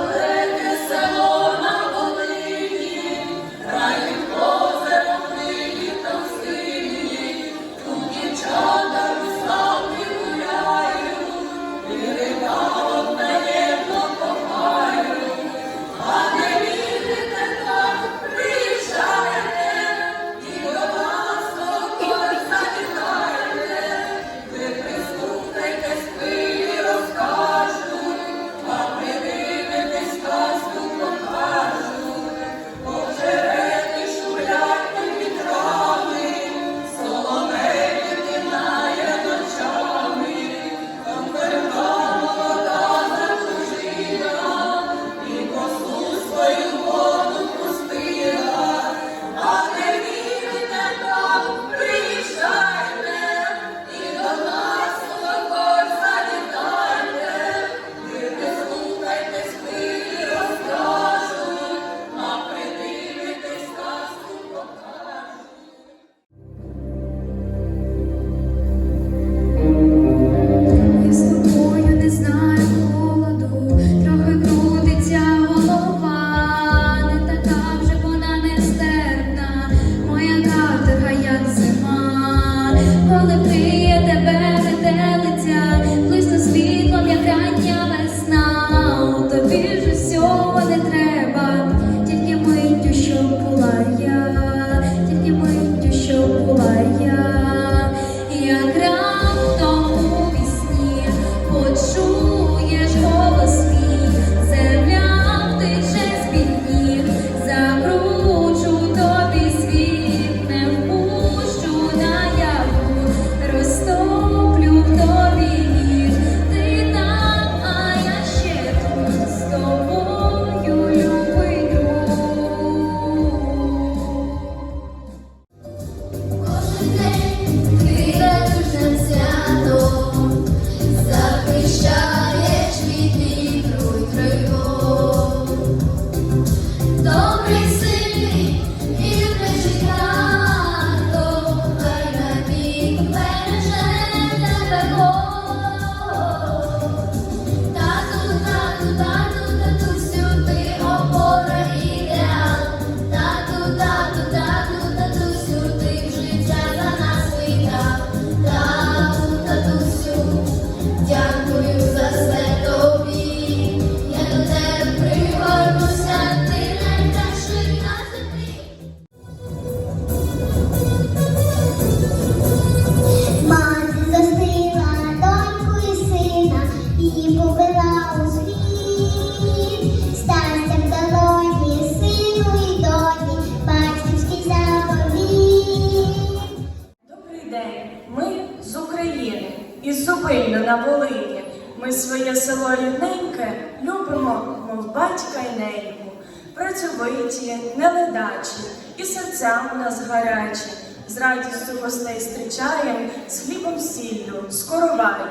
아, Ми своє село рідненьке любимо, мов батька й неньку. Працьовиті, неледачі, і серця у нас гарячі, з радістю гостей зустрічаєм, з хлібом сіллю, з короваєм.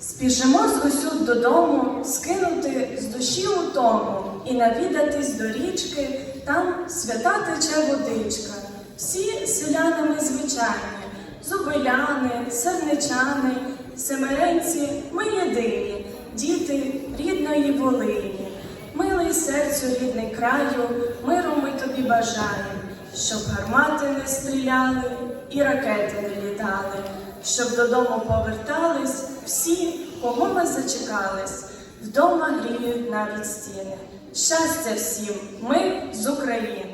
Спішимо з усюд додому, скинути з душі утому і навідатись до річки, там свята тече водичка. Всі селянами звичайні, зубиляни, серничани. Семеренці ми єдині, діти рідної Волині. Милий серцю рідний краю, миру ми тобі бажаємо, щоб гармати не стріляли і ракети не літали, щоб додому повертались всі, кого ми зачекались, вдома гріють навіть стіни. Щастя всім, ми з України.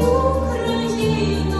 Україна!